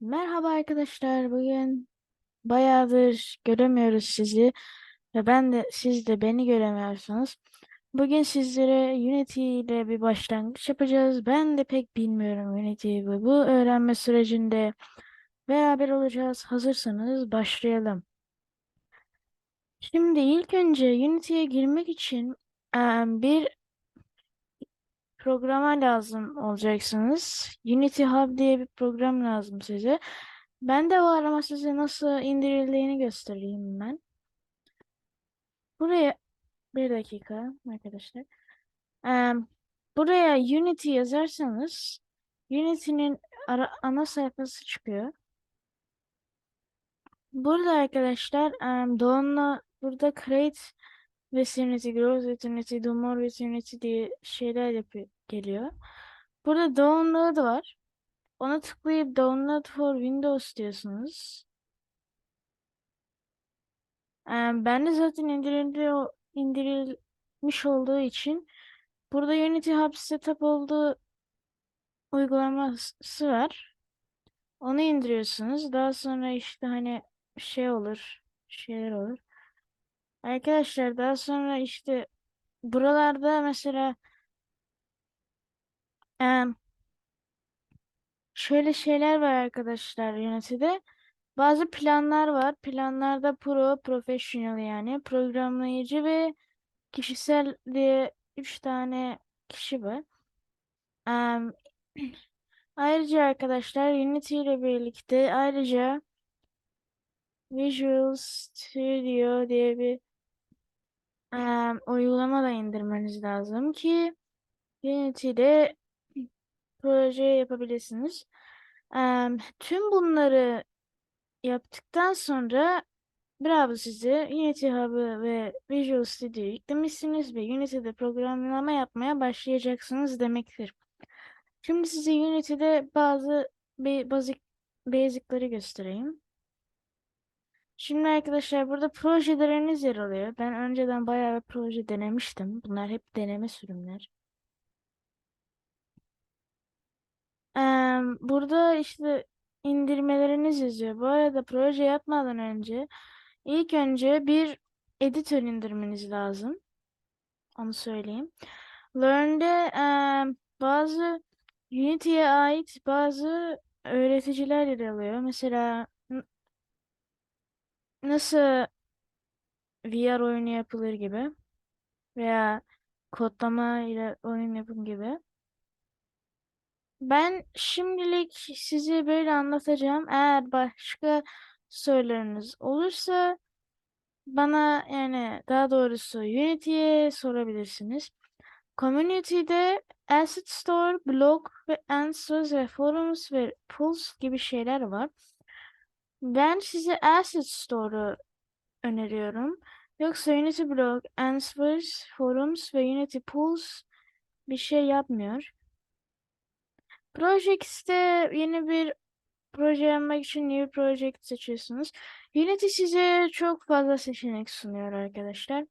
Merhaba arkadaşlar. Bugün bayağıdır göremiyoruz sizi ve ben de siz de beni göremiyorsunuz. Bugün sizlere Unity ile bir başlangıç yapacağız. Ben de pek bilmiyorum Unity'yi ve bu öğrenme sürecinde beraber olacağız. Hazırsanız başlayalım. Şimdi ilk önce Unity'ye girmek için bir programa lazım olacaksınız. Unity Hub diye bir program lazım size. Ben de var ama size nasıl indirildiğini göstereyim ben. Buraya bir dakika arkadaşlar. Em, buraya Unity yazarsanız Unity'nin ana sayfası çıkıyor. Burada arkadaşlar em, Doğan'la burada create with Unity, grow with Unity, do more with Unity diye şeyler yapıyor, geliyor. Burada download var. Ona tıklayıp download for Windows diyorsunuz. Em, ben de zaten indirildi, indirilmiş olduğu için burada Unity Hub Setup olduğu uygulaması var. Onu indiriyorsunuz. Daha sonra işte hani şey olur, şeyler olur. Arkadaşlar daha sonra işte buralarda mesela şöyle şeyler var arkadaşlar Unity'de. Bazı planlar var. Planlarda pro, professional yani programlayıcı ve kişisel diye üç tane kişi var. Em, ayrıca arkadaşlar Unity ile birlikte ayrıca Visual Studio diye bir uygulama da indirmeniz lazım ki Unity'de proje yapabilirsiniz. Em, tüm bunları yaptıktan sonra bravo size Unity Hub'ı ve Visual Studio'yu yüklemişsiniz ve Unity'de programlama yapmaya başlayacaksınız demektir. Şimdi size Unity'de bazı basic basic'ları göstereyim. Şimdi arkadaşlar burada projeleriniz yer alıyor. Ben önceden bayağı bir proje denemiştim. Bunlar hep deneme sürümler. Em, burada işte indirmeleriniz yazıyor. Bu arada proje yapmadan önce ilk önce bir editör indirmeniz lazım. Onu söyleyeyim. Learn'de em, bazı Unity'ye ait bazı öğreticiler yer alıyor. Mesela nasıl VR oyunu yapılır gibi veya kodlama ile oyun yapım gibi. Ben şimdilik size böyle anlatacağım. Eğer başka sorularınız olursa bana yani daha doğrusu Unity'ye sorabilirsiniz. Community'de Asset Store, blog ve answers ve forums ve pools gibi şeyler var. Ben size Asset Store'u öneriyorum. Yoksa Unity blog, answers, forums ve Unity pools bir şey yapmıyor. Projects'te yeni bir proje yapmak için New Project seçiyorsunuz. Unity size çok fazla seçenek sunuyor arkadaşlar.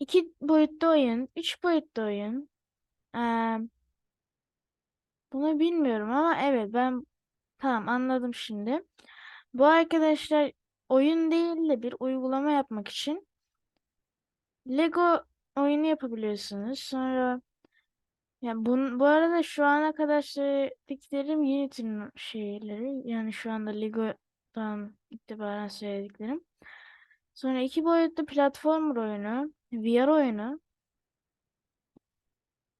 İki boyutlu oyun, üç boyutlu oyun. Ee, bunu bilmiyorum ama evet ben tamam anladım şimdi. Bu arkadaşlar oyun değil de bir uygulama yapmak için Lego oyunu yapabiliyorsunuz. Sonra yani bu, bu arada şu ana kadar söylediklerim Unity'nin şeyleri. Yani şu anda Lego'dan itibaren söylediklerim. Sonra iki boyutlu platform oyunu, VR oyunu,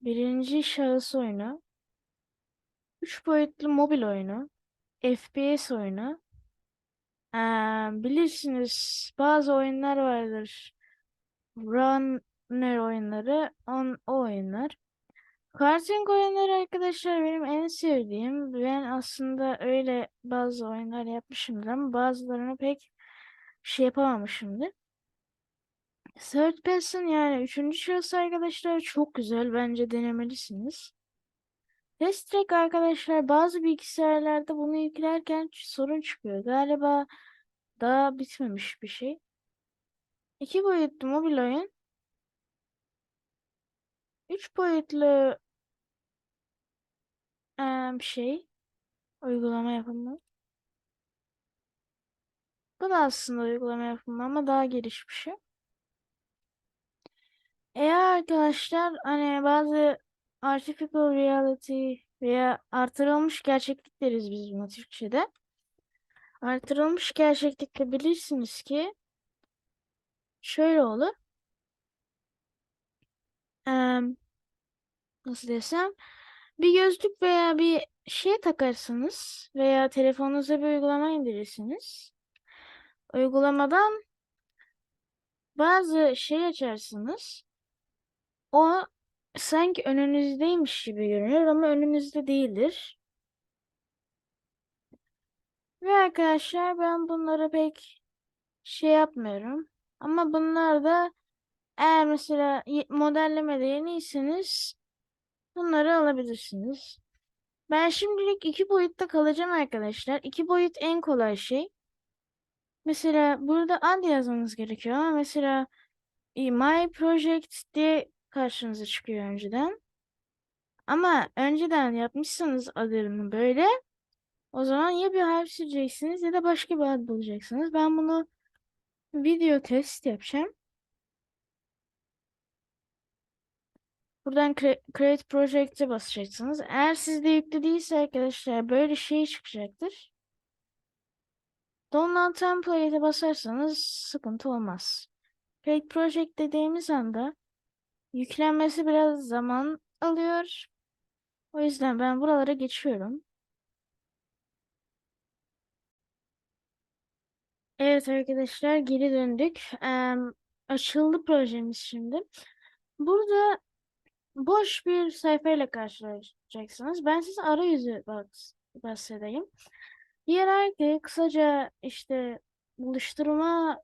birinci şahıs oyunu, üç boyutlu mobil oyunu, FPS oyunu. Ee, bilirsiniz bazı oyunlar vardır. Runner oyunları, on, o oyunlar. Karting oyunları arkadaşlar benim en sevdiğim. Ben aslında öyle bazı oyunlar yapmışımdır ama bazılarını pek şey yapamamışımdır. Third person yani üçüncü şahıs arkadaşlar çok güzel. Bence denemelisiniz. Track arkadaşlar bazı bilgisayarlarda bunu yüklerken sorun çıkıyor. Galiba daha bitmemiş bir şey. İki boyutlu mobil oyun. Üç boyutlu em, şey Uygulama yapımı. Bu da aslında uygulama yapımı ama daha geniş bir şey. Eğer arkadaşlar hani bazı artificial reality veya artırılmış gerçeklik deriz biz buna Türkçe'de. Artırılmış gerçeklikte bilirsiniz ki şöyle olur. Eee, nasıl desem bir gözlük veya bir şey takarsınız veya telefonunuza bir uygulama indirirsiniz. Uygulamadan bazı şey açarsınız. O sanki önünüzdeymiş gibi görünür ama önünüzde değildir. Ve arkadaşlar ben bunları pek şey yapmıyorum. Ama bunlar da eğer mesela modellemede yeniyseniz bunları alabilirsiniz. Ben şimdilik iki boyutta kalacağım arkadaşlar. İki boyut en kolay şey. Mesela burada ad yazmanız gerekiyor ama mesela e, My Project diye karşınıza çıkıyor önceden. Ama önceden yapmışsanız adını böyle o zaman ya bir harf sileceksiniz ya da başka bir ad bulacaksınız. Ben bunu video test yapacağım. Buradan cre- Create Project'e basacaksınız. Eğer sizde yüklü değilse arkadaşlar böyle şey çıkacaktır. Download Template'e basarsanız sıkıntı olmaz. Create Project dediğimiz anda yüklenmesi biraz zaman alıyor. O yüzden ben buralara geçiyorum. Evet arkadaşlar geri döndük. Em, açıldı projemiz şimdi. Burada boş bir sayfayla karşılaşacaksınız. Ben size arayüzü bahsedeyim. Hiyerarki kısaca işte buluşturma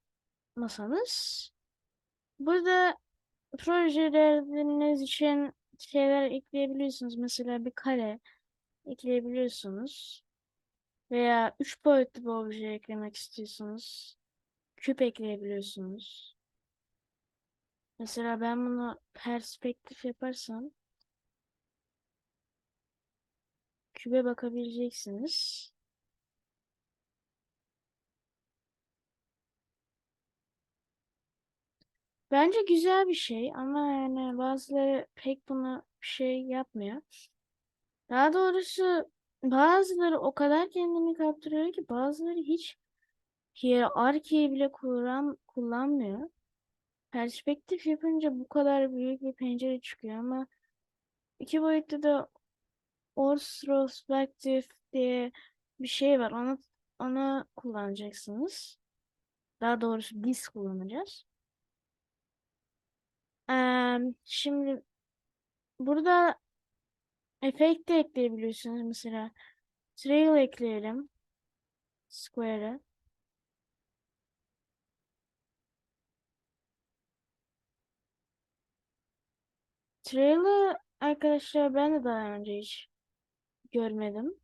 masanız. Burada projeleriniz için şeyler ekleyebiliyorsunuz. Mesela bir kare ekleyebiliyorsunuz. Veya üç boyutlu bir obje eklemek istiyorsunuz. Küp ekleyebiliyorsunuz. Mesela ben bunu perspektif yaparsam kübe bakabileceksiniz. Bence güzel bir şey ama yani bazıları pek bunu bir şey yapmıyor. Daha doğrusu bazıları o kadar kendini kaptırıyor ki bazıları hiç hiyerarkiyi bile kullan kullanmıyor. Perspektif yapınca bu kadar büyük bir pencere çıkıyor ama iki boyutlu da Orthrospective diye bir şey var. Onu onu kullanacaksınız. Daha doğrusu biz kullanacağız. Şimdi burada efekt de ekleyebiliyorsunuz mesela. Trail ekleyelim. Square'e. Trail'ı arkadaşlar ben de daha önce hiç görmedim.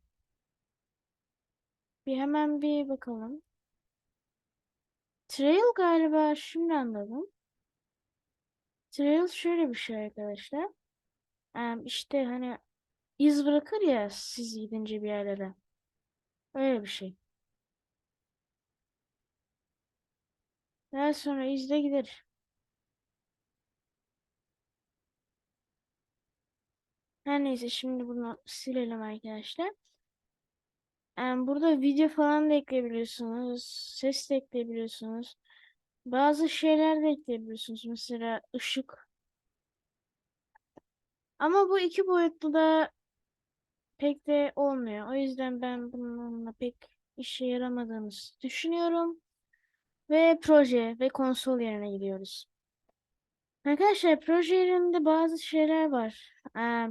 Bir hemen bir bakalım. Trail galiba şimdi anladım. Trail şöyle bir şey arkadaşlar. Em, işte hani iz bırakır ya siz gidince bir yerlere. Öyle bir şey. Daha sonra izle gider. Her neyse şimdi bunu silelim arkadaşlar. Em, burada video falan da ekleyebiliyorsunuz. Ses de ekleyebiliyorsunuz. Bazı şeyler de ekleyebiliyorsunuz. Mesela ışık. Ama bu iki boyutlu da pek de olmuyor. O yüzden ben bununla pek işe yaramadığını düşünüyorum. Ve proje ve konsol yerine gidiyoruz. Arkadaşlar proje yerinde bazı şeyler var. Ee,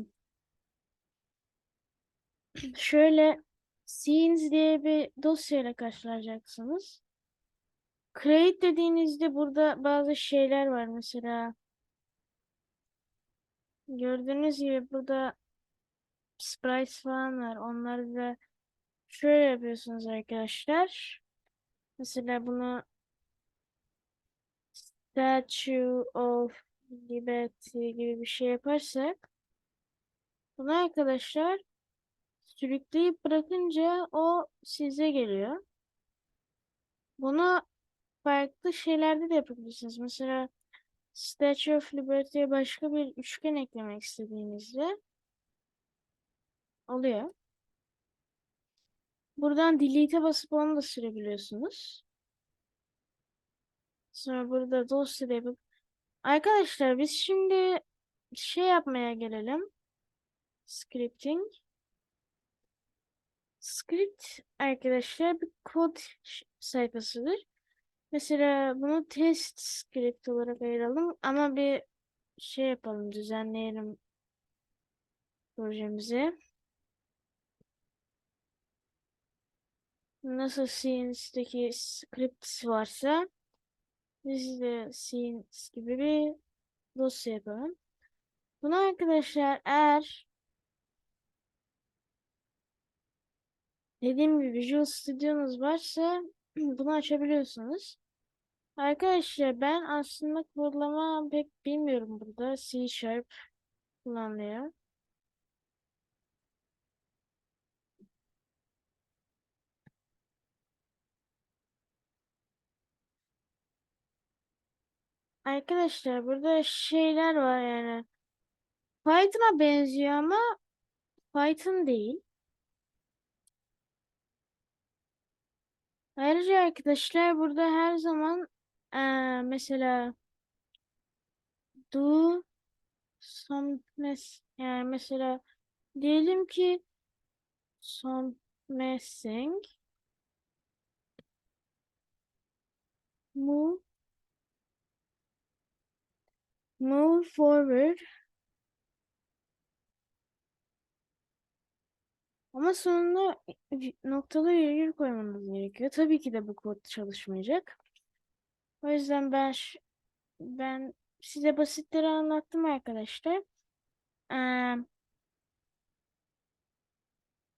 şöyle scenes diye bir dosyayla karşılaşacaksınız. Create dediğinizde burada bazı şeyler var. Mesela gördüğünüz gibi burada sprites falan var. Onları da şöyle yapıyorsunuz arkadaşlar. Mesela bunu Statue of Liberty gibi bir şey yaparsak bunu arkadaşlar sürükleyip bırakınca o size geliyor. Bunu farklı şeylerde de yapabilirsiniz. Mesela Statue of Liberty'ye başka bir üçgen eklemek istediğinizde oluyor. Buradan delete'e basıp onu da sürebiliyorsunuz. Sonra burada dosyada yapıp Arkadaşlar biz şimdi şey yapmaya gelelim. Scripting. Script arkadaşlar bir kod sayfasıdır. Mesela bunu test script olarak ayıralım ama bir şey yapalım düzenleyelim projemizi. Nasıl Scenes'teki script varsa biz de Scenes gibi bir dosya yapalım. Bunu arkadaşlar eğer dediğim gibi Visual Studio'nuz varsa bunu açabiliyorsunuz. Arkadaşlar ben aslında kodlama pek bilmiyorum burada. C Sharp kullanılıyor. Arkadaşlar burada şeyler var yani. Python'a benziyor ama Python değil. Ayrıca arkadaşlar burada her zaman eee, mesela do some mes yani mesela diyelim ki some messing move move forward ama sonuna noktalı virgül koymamız gerekiyor. Tabii ki de bu kod çalışmayacak. O yüzden ben ben size basitleri anlattım arkadaşlar. Ee,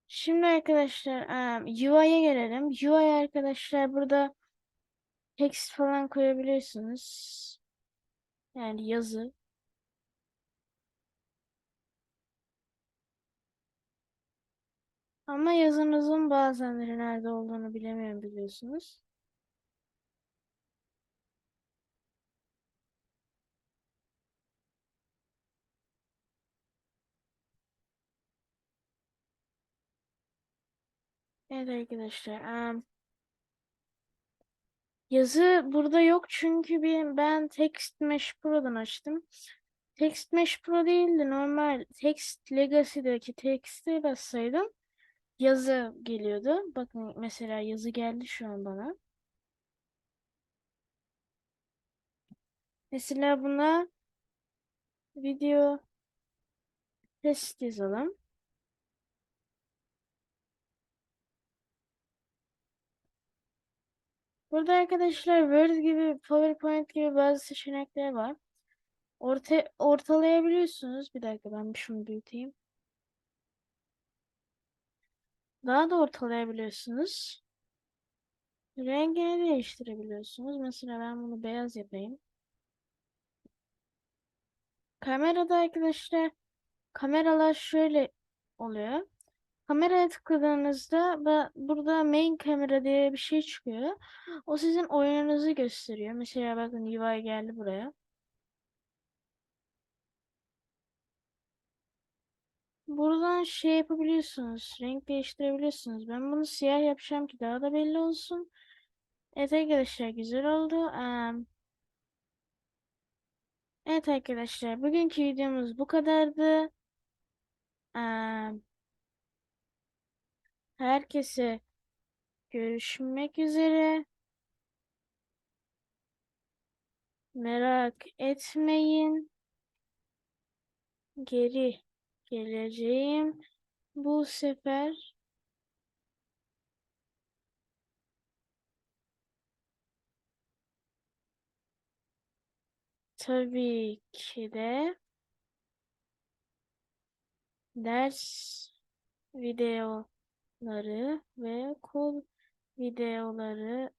şimdi arkadaşlar UI'ye gelelim. UI arkadaşlar burada text falan koyabilirsiniz. Yani yazı. Ama yazınızın bazenleri nerede olduğunu bilemiyorum biliyorsunuz. Evet arkadaşlar. Um, yazı burada yok çünkü bir, ben Text Mesh Pro'dan açtım. Text Mesh Pro değildi. Normal Text Legacy'deki text'e bassaydım yazı geliyordu. Bakın mesela yazı geldi şu an bana. Mesela buna video test yazalım. Burada arkadaşlar Word gibi, PowerPoint gibi bazı seçenekler var. Orta, ortalayabiliyorsunuz. Bir dakika ben şunu büyüteyim. Daha da ortalayabiliyorsunuz. Rengini değiştirebiliyorsunuz. Mesela ben bunu beyaz yapayım. Kamerada arkadaşlar kameralar şöyle oluyor. Kameraya tıkladığınızda burada main kamera diye bir şey çıkıyor. O sizin oyununuzu gösteriyor. Mesela bakın UI geldi buraya. Buradan şey yapabiliyorsunuz. Renk değiştirebiliyorsunuz. Ben bunu siyah yapacağım ki daha da belli olsun. Evet arkadaşlar güzel oldu. Evet arkadaşlar bugünkü videomuz bu kadardı. Herkese görüşmek üzere. Merak etmeyin. Geri geleceğim. Bu sefer tabii ki de ders videoları ve kol videoları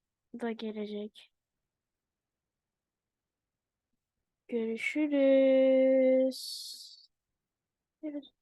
da gelecek. Görüşürüz. Evet.